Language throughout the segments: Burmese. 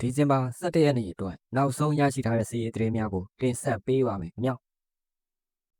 ဒီဇင်ဘာ17ရက်နေ့အတွက်နောက်ဆုံးရရှိထားတဲ့စီးရီးသတင်းများကိုတင်ဆက်ပေးပါမယ်ခင်ဗျာ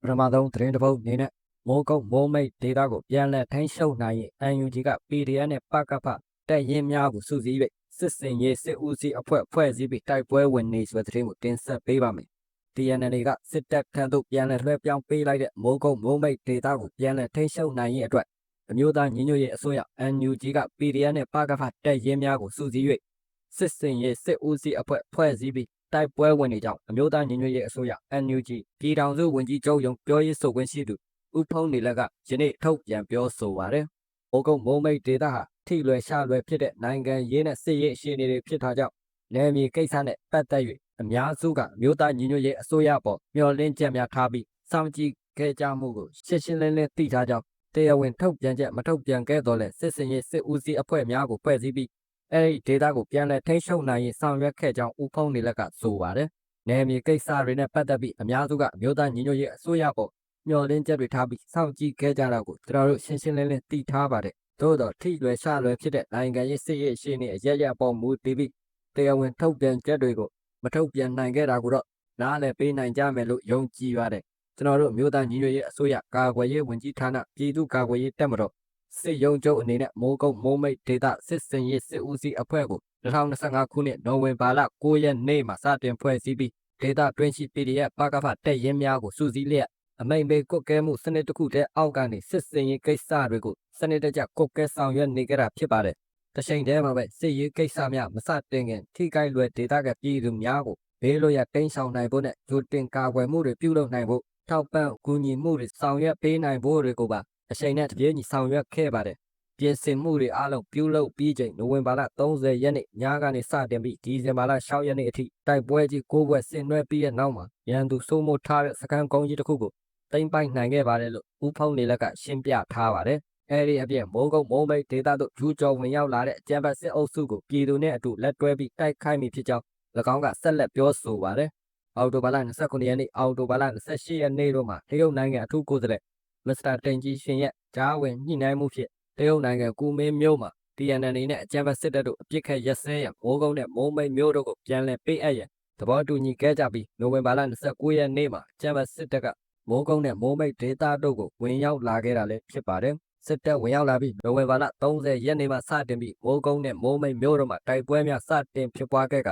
ပထမဆုံးသတင်းတစ်ပုဒ်အနေနဲ့မိုးကုတ်မိုးမိတ်ဒေတာကိုပြန်လည်ထိန်းချုပ်နိုင်ရင် UNG က PDF နဲ့ပကဖတက်ရင်များကိုစုစည်း၍စစ်စင်ရေးစစ်ဦးစီးအဖွဲ့ဖွဲ့စည်းပြီးတိုက်ပွဲဝင်နေဆိုတဲ့သတင်းကိုတင်ဆက်ပေးပါမယ် TNL ကစစ်တပ်ထံသို့ပြန်လည်လွှဲပြောင်းပေးလိုက်တဲ့မိုးကုတ်မိုးမိတ်ဒေတာကိုပြန်လည်ထိန်းချုပ်နိုင်ရင်အတွက်အမျိုးသားညီညွတ်ရေးအစိုးရ NUG က PDF နဲ့ပကဖတက်ရင်များကိုစုစည်း၍ စစ်စင်ရေးစစ်ဦးစီးအဖွဲ့ဖွဲ့စည်းပြီးတိုက်ပွဲဝင်နေကြောင်းအမျိုးသားညီညွတ်ရေးအစိုးရ NUG ပြည်ထောင်စုဝန်ကြီးချုပ်ရုံးပြောရေးဆိုခွင့်ရှိသူဦးဖုံးနေလက်ကယနေ့ထုတ်ပြန်ပြောဆိုပါတယ်။မိုးကုတ်မိုးမိတ်ဒေတာဟာထိလွယ်ရှလွယ်ဖြစ်တဲ့နိုင်ငံရေးနဲ့စစ်ရေးအခြေအနေတွေဖြစ်တာကြောင့်နယ်မြေကိစ္စနဲ့ပတ်သက်၍အများစုကအမျိုးသားညီညွတ်ရေးအစိုးရပေါ်မျှော်လင့်ချက်များထားပြီးစောင့်ကြည့်ခဲ့ကြမှုကိုရှင်းရှင်းလင်းလင်းသိထားကြောင်းတရားဝင်ထုတ်ပြန်ချက်မထုတ်ပြန်ခဲ့တော့လဲစစ်စင်ရေးစစ်ဦးစီးအဖွဲ့များကိုဖွဲ့စည်းပြီး အဲဒီဒေတာကိုပြန်လည်ထိန်းချုပ်နိုင်ရင်ဆောင်ရွက်ခဲ့ကြောင်းဦးဖုံးနေလက်ကဆိုပါတယ်။နယ်မြေကိစ္စတွေနဲ့ပတ်သက်ပြီးအများစုကအမျိုးသားညီညွတ်ရေးအစိုးရပေါ်မျှော်လင့်ချက်တွေထားပြီးစောင့်ကြည့်ခဲ့ကြတာကိုကျွန်တော်တို့ရှင်းရှင်းလင်းလင်းသိထားပါတယ်။သို့တော့ထိလွယ်ရှလွယ်ဖြစ်တဲ့နိုင်ငံရေးစစ်ရေးအခြေအနေအရရပေါ်မူတည်ပြီးတရားဝင်ထုတ်ပြန်ချက်တွေကိုမထုတ်ပြန်နိုင်ခဲ့တာကိုတော့နားလည်ပေးနိုင်ကြမယ်လို့ယုံကြည်ပါတယ်။ကျွန်တော်တို့မြို့သားညီညွတ်ရေးအစိုးရကာကွယ်ရေးဝန်ကြီးဌာနပြည်သူ့ကာကွယ်ရေးတပ်မတော် စစ်ရုံးချုပ်အနေနဲ့မိုးကုတ်မိုးမိတ်ဒေတာစစ်စင်ရေးစစ်ဦးစီးအဖွဲ့ကို2025ခုနှစ်နိုဝင်ဘာလ9ရက်နေ့မှာစတင်ဖွဲ့စည်းပြီးဒေတာတွင်းရှိ PDF ပကဖတက်ရင်များကိုစုစည်းလျက်အမိန်ပေးကွက်ကဲမှုစနစ်တစ်ခုတည်းအောက်ကနေစစ်စင်ရေးကိစ္စတွေကိုစနစ်တကျကွက်ကဲဆောင်ရွက်နေကြတာဖြစ်ပါတယ်။တချိန်တည်းမှာပဲစစ်ရေးကိစ္စများမစတင်ခင်ထိကိုက်လွယ်ဒေတာကပြည်သူများကိုဘေးလွရတိန်းဆောင်နိုင်ဖို့နဲ့ဂျိုတင်ကာကွယ်မှုတွေပြုလုပ်နိုင်ဖို့ထောက်ပံ့ကူညီမှုတွေဆောင်ရွက်ပေးနိုင်ဖို့တွေကိုပါ အချိန်နဲ့တပြေးညီဆောင်ရွက်ခဲ့ပါတယ်။ပြင်ဆင်မှုတွေအားလုံးပြုလုပ်ပြီးချိန်နိုဝင်ဘာလ30ရက်နေ့ညကနေစတင်ပြီးဒီဇင်ဘာလ6ရက်နေ့အထိတိုက်ပွဲကြီး9ပွဲဆင်နွှဲပြီးတဲ့နောက်မှာရန်သူစိုးမိုးထားတဲ့စကန်ကုန်းကြီးတစ်ခုကိုတိမ့်ပိုက်နိုင်ခဲ့ပါတယ်လို့ဦးဖုံးနေလက်ကရှင်းပြထားပါတယ်။အဲဒီအပြင်မိုးကုတ်မိုးမိတ်ဒေသတို့ဂျူကျော်ဝင်ရောက်လာတဲ့အကြမ်းဖက်စစ်အုပ်စုကိုပြည်သူနဲ့အတူလက်တွဲပြီးတိုက်ခိုက်မိဖြစ်ကြောင်း၎င်းကဆက်လက်ပြောဆိုပါတယ်။အော်တိုဘာလ29ရက်နေ့အော်တိုဘာလ28ရက်နေ့တို့မှာတရုတ်နိုင်ငံအထူးကိုယ်စားလှယ် မစ္စတာတင်ကြီးရှင်ရဲ့ကြားဝင်ညှိနှိုင်းမှုဖြင့်တရုတ်နိုင်ငံကူမင်းမြို့မှာ TNL နဲ့အကြမ်းဖက်စစ်တပ်တို့အပြစ်ခတ်ရက်စဲရန်မိုးကုတ်နဲ့မိုးမိတ်မြို့တို့ကိုပြန်လည်ပေးအပ်ရန်သဘောတူညီခဲ့ကြပြီးနိုဝင်ဘာလ29ရက်နေ့မှာအကြမ်းဖက်စစ်တပ်ကမိုးကုတ်နဲ့မိုးမိတ်ဒေသတို့ကိုဝင်ရောက်လာခဲ့တာလည်းဖြစ်ပါတယ်စစ်တပ်ဝင်ရောက်လာပြီးနိုဝင်ဘာလ30ရက်နေ့မှာစတင်ပြီးမိုးကုတ်နဲ့မိုးမိတ်မြို့တို့မှာတိုက်ပွဲများစတင်ဖြစ်ပွားခဲ့က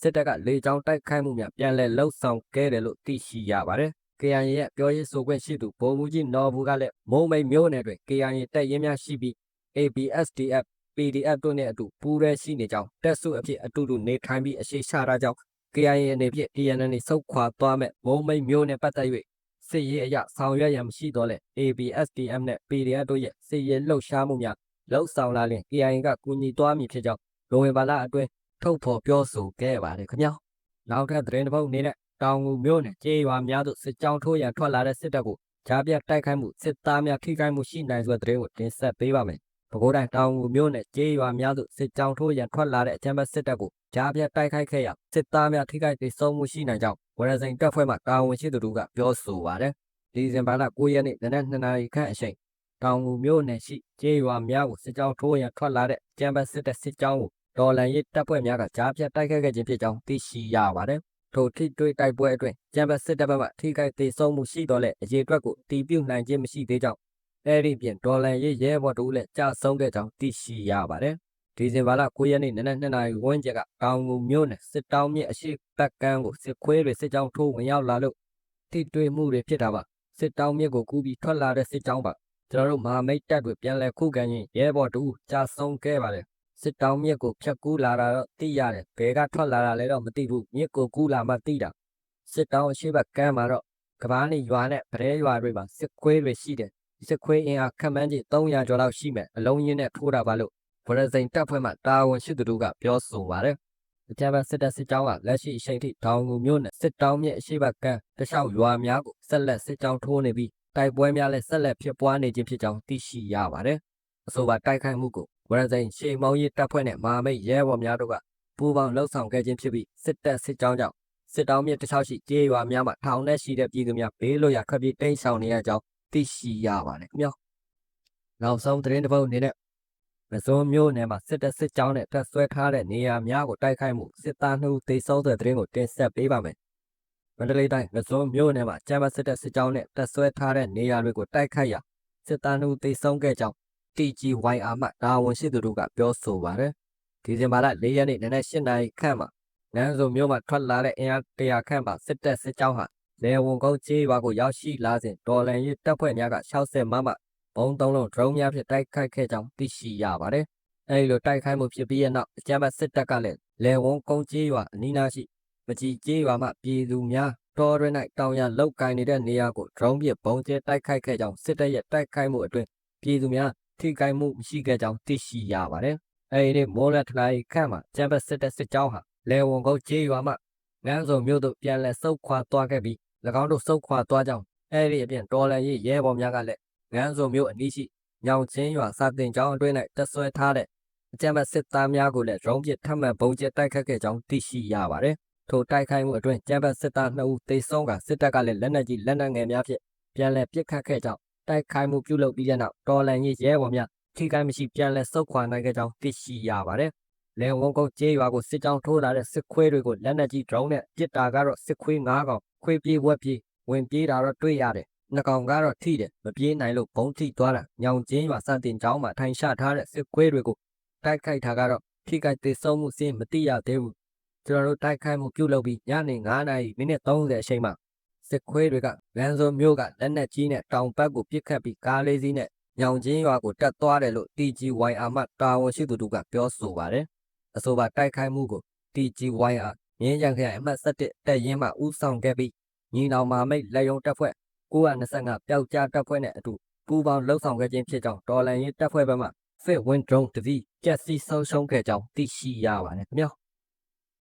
စစ်တပ်ကလေကြောင်းတိုက်ခိုက်မှုများပြန်လည်လှုပ်ဆောင်ခဲ့တယ်လို့သိရှိရပါတယ်။ KIA ရဲ့ပြောရေးဆိုခွင့်ရှိသူဗိုလ်မှူးကြီးနော်ဘူးကလည်းမုံမိတ်မျိုးနယ်တွင် KIA တပ်ရင်းများရှိပြီး ABSDF PDF တို့နဲ့အတူပူးရဲရှိနေကြောင်းတက်စုအဖြစ်အတူတူနေထိုင်ပြီးအရှိချတာကြောင့် KIA အနေဖြင့် TNN နေစုတ်ခွာသွားမဲ့မုံမိတ်မျိုးနယ်ပတ်သက်၍စစ်ရေးအရဆောင်ရွက်ရန်မရှိတော့လဲ ABSDM နဲ့ PDF တို့ရဲ့စစ်ရေးလှုပ်ရှားမှုများလှုပ်ဆောင်လာရင် KIA ကကူညီသွားမည်ဖြစ်ကြောင်းလိုဝင်ဘာလအတွင်းထုတ်ဖော်ပြောဆိုခဲ့ပါတယ်ခင်ဗျာနောက်ထပ်သတင်းတစ်ပုဒ်အနေနဲ့ တောင်ငူမြို့နယ်ကျေးရွာများသို့စစ်ကြောင်းထိုးရန်ထွက်လာတဲ့စစ်တပ်ကိုဂျားပြတ်တိုက်ခိုက်မှုစစ်သားများထိခိုက်မှုရှိနိုင်စွာသတင်းကိုတင်ဆက်ပေးပါမယ်ပဲခူးတိုင်းတောင်ငူမြို့နယ်ကျေးရွာများသို့စစ်ကြောင်းထိုးရန်ထွက်လာတဲ့အကြမ်းဖက်စစ်တပ်ကိုဂျားပြတ်တိုက်ခိုက်ခဲ့ရာစစ်သားများထိခိုက်ဒေဆုံးမှုရှိနိုင်ကြောင်းဝရဇိန်တပ်ဖွဲ့မှတာဝန်ရှိသူတို့ကပြောဆိုပါတယ်ဒီဇင်ဘာလ9ရက်နေ့နနက်2နာရီခန့်အချိန်တောင်ငူမြို့နယ်ရှိကျေးရွာများကိုစစ်ကြောင်းထိုးရန်ထွက်လာတဲ့ကျမ်းပတ်စစ်တပ်စစ်ကြောင်းကိုဒေါ်လန်ရေးတပ်ဖွဲ့များကကြားဖြတ်တိုက်ခိုက်ခဲ့ခြင်းဖြစ်ကြောင်းသိရှိရပါတယ်။ ထိုထိတွေ့တိုက်ပွဲအတွင်းကျမ်းပတ်စစ်တပ်ဘက်မှထိခိုက်ဒေဆုံးမှုရှိတော့လဲအရေးအတွက်ကိုတီးပြုတ်နိုင်ခြင်းမရှိသေးကြောင်းအဲဒီပြင်ဒေါ်လန်ရေးရဲဘော်တို့လည်းကြာဆုံးခဲ့ကြောင်းသိရှိရပါတယ်။ဒီဇင်ဘာလ9ရက်နေ့နနက်2နာရီဝန်းကျင်ကကောင်းငူမြို့နယ်စစ်တောင်းမြစ်အရှိဘက်ကန်းကိုစစ်ခွေးတွေစစ်ကြောင်းထိုးဝင်ရောက်လာလို့ထိတွေ့မှုတွေဖြစ်တာပါစစ်တောင်းမြစ်ကိုကူးပြီးထွက်လာတဲ့စစ်ကြောင်းပါကျွန်တော်တို့မဟာမိတ်တပ်တွေပြန်လည်ခုခံရင်ရဲဘော်တို့ကြာဆုံးခဲ့ပါတယ် စစ်တောင်းမြစ်ကိုဖြတ်ကူးလာတာတော့သိရတယ်ဘဲကထွက်လာတာလည်းတော့မသိဘူးမြစ်ကိုကူးလာမှသိတာစစ်တောင်းအရှိဘက်ကမ်းမှာတော့ကဘာနေရွာနဲ့ဗရဲရွာတွေမှာစစ်ခွေးတွေရှိတယ်စစ်ခွေးအင်အားခန့်မှန်းကြီး300ကျော်လောက်ရှိမယ်အလုံးရင်းနဲ့ထိုးတာပါလို့ဗရဇိန်တပ်ဖွဲ့မှတာဝန်ရှိသူတို့ကပြောဆိုပါတယ်အကြမ်းဖက်စစ်တပ်စစ်ကြောင်းကလက်ရှိအချိန်ထိဒေါင်ငူမြို့နယ်စစ်တောင်းမြစ်အရှိဘက်ကမ်းတခြားရွာများကိုဆက်လက်စစ်ကြောင်းထိုးနေပြီးတိုက်ပွဲများလည်းဆက်လက်ဖြစ်ပွားနေခြင်းဖြစ်ကြောင်းသိရှိရပါတယ်။အဆိုပါတိုက်ခိုက်မှုကို ဝရဇိန်ရှေမောင်းရေးတပ်ဖွဲ့နဲ့မာမိတ်ရဲဘော်များတို့ကပူးပေါင်းလှုပ်ဆောင်ခဲ့ခြင်းဖြစ်ပြီးစစ်တပ်စစ်ကြောင်းကြောင့်စစ်တောင်းမြစ်တစ်ချောင်းရှိကျေးရွာများမှာထောင်နဲ့ရှိတဲ့ပြည်သူများဘေးလွတ်ရာထွက်ပြေးတိမ်းရှောင်နေရကြောင်းသိရှိရပါတယ်ခင်ဗျာ။နောက်ဆုံးသတင်းတစ်ပုဒ်အနေနဲ့မစုံမျိုးနယ်မှာစစ်တပ်စစ်ကြောင်းနဲ့တပ်ဆွဲထားတဲ့နေရာများကိုတိုက်ခိုက်မှုစစ်သားနှုတ်သိမ်းဆုံးတဲ့တဲ့ရင်ကိုတင်ဆက်ပေးပါမယ်။မန္တလေးတိုင်းငစုံမျိုးနယ်မှာကျမ်းမစစ်တပ်စစ်ကြောင်းနဲ့တပ်ဆွဲထားတဲ့နေရာတွေကိုတိုက်ခိုက်ရာစစ်သားနှုတ်သိမ်းဆုံးခဲ့ကြောင်း TGYR မှတာဝန်ရှိသူတို့ကပြောဆိုပါတယ်။ဒီဇင်ဘာလ၄ရက်နေ့နနက်၈နာရီခန့်မှာနန်းစုံမျိုးမှာထွက်လာတဲ့အင်အားတရာခန့်ပါစစ်တပ်စစ်ကြောင်းဟာလေဝန်ကုန်းကျေးရွာကိုရောက်ရှိလာစဉ်ဒေါ်လန်ရေးတပ်ဖွဲ့များက60မမဘုံသုံးလုံး drone များဖြင့်တိုက်ခိုက်ခဲ့ကြောင်းသိရှိရပါတယ်။အဲဒီလိုတိုက်ခိုက်မှုဖြစ်ပြီးတဲ့နောက်အကြမ်းဖက်စစ်တပ်ကလည်းလေဝန်ကုန်းကျေးရွာအနီးနားရှိမကြီးကျေးရွာမှပြည်သူများတော်ရ၌တောင်ရလောက်ကင်နေတဲ့နေရာကို drone ဖြင့်ဘုံကျဲတိုက်ခိုက်ခဲ့ကြောင်းစစ်တပ်ရဲ့တိုက်ခိုက်မှုအတွင်းပြည်သူများ ထိခိုက်မှုမရှိခဲ့ကြောင်းသိရှိရပါတယ်။အဲဒီနေ့မိုးလက်ထလိုက်ခန့်မှာကျမ်းပတ်စစ်တပ်စစ်ကြောင်းဟာလေဝန်ကုန်းကျေးရွာမှငန်းစုံမြို့သို့ပြန်လည်ဆုတ်ခွာသွားခဲ့ပြီး၎င်းတို့ဆုတ်ခွာသွားကြောင်းအဲဒီအပြင်တော်လန်ရေးရဲဘော်များကလည်းငန်းစုံမြို့အနီးရှိညောင်ချင်းရွာစာတင်ကျောင်းအတွင်း၌တပ်ဆွဲထားတဲ့အကြမ်းဖက်စစ်သားများကိုလည်းရုံးပစ်ထပ်မံပုံကျဲတိုက်ခတ်ခဲ့ကြောင်းသိရှိရပါတယ်။ထိုတိုက်ခိုက်မှုအတွင်းကျမ်းဖက်စစ်သား2ဦးသေဆုံးကစစ်တပ်ကလည်းလက်နက်ကြီးလက်နက်ငယ်များဖြင့်ပြန်လည်ပစ်ခတ်ခဲ့ကြောင်း တိုက်ခိုက်မှုပြုလုပ်ပြီးတဲ့နောက်တော်လန်ရေးရဲဘော်များထိခိုက်မရှိပြန်လည်ဆုတ်ခွာနိုင်ခဲ့ကြောင်းသိရှိရပါတယ်။လေဝန်ကုန်းကျေးရွာကိုစစ်ကြောင်းထိုးလာတဲ့စစ်ခွေးတွေကိုလက်နက်ကြီး drone နဲ့ပစ်တာကတော့စစ်ခွေး9ကောင်ခွေးပြေးဝက်ပြေးဝင်ပြေးတာတော့တွေ့ရတယ်။နှကောင်ကတော့ထိတယ်မပြေးနိုင်လို့ဘုံထိသွားတာညောင်ချင်းရွာစတင်ကျောင်းမှာထိုင်ချထားတဲ့စစ်ခွေးတွေကိုတိုက်ခိုက်တာကတော့ထိခိုက်သေးဆုံးမှုစင်းမတိရသေးဘူး။ကျွန်တော်တို့တိုက်ခိုက်မှုပြုလုပ်ပြီးညနေ9နာရီမိနစ်30အချိန်မှာ စစ်ခွေးတွေကလန်စုံမျိုးကလက်နက်ကြီးနဲ့တောင်ပတ်ကိုပစ်ခတ်ပြီးကားလေးစီးနဲ့ညောင်ချင်းရွာကိုတက်သွားတယ်လို့ TGYR မှတာဝန်ရှိသူတို့ကပြောဆိုပါတယ်။အဆိုပါတိုက်ခိုက်မှုကို TGYR မြင်းရံခရိုင်အမှတ်7တက်ရင်မှဦးဆောင်ခဲ့ပြီးညီနောင်မာမိတ်လက်ယုံတပ်ဖွဲ့925ပျောက်ကြားတပ်ဖွဲ့နဲ့အတူပူးပေါင်းလှုပ်ဆောင်ခဲ့ခြင်းဖြစ်ကြောင်းတော်လန်ရေးတပ်ဖွဲ့ဘက်မှ Fit Win Drone တတိကျက်စီဆုံးရှုံးခဲ့ကြောင်းသိရှိရပါတယ်ခင်ဗျာ။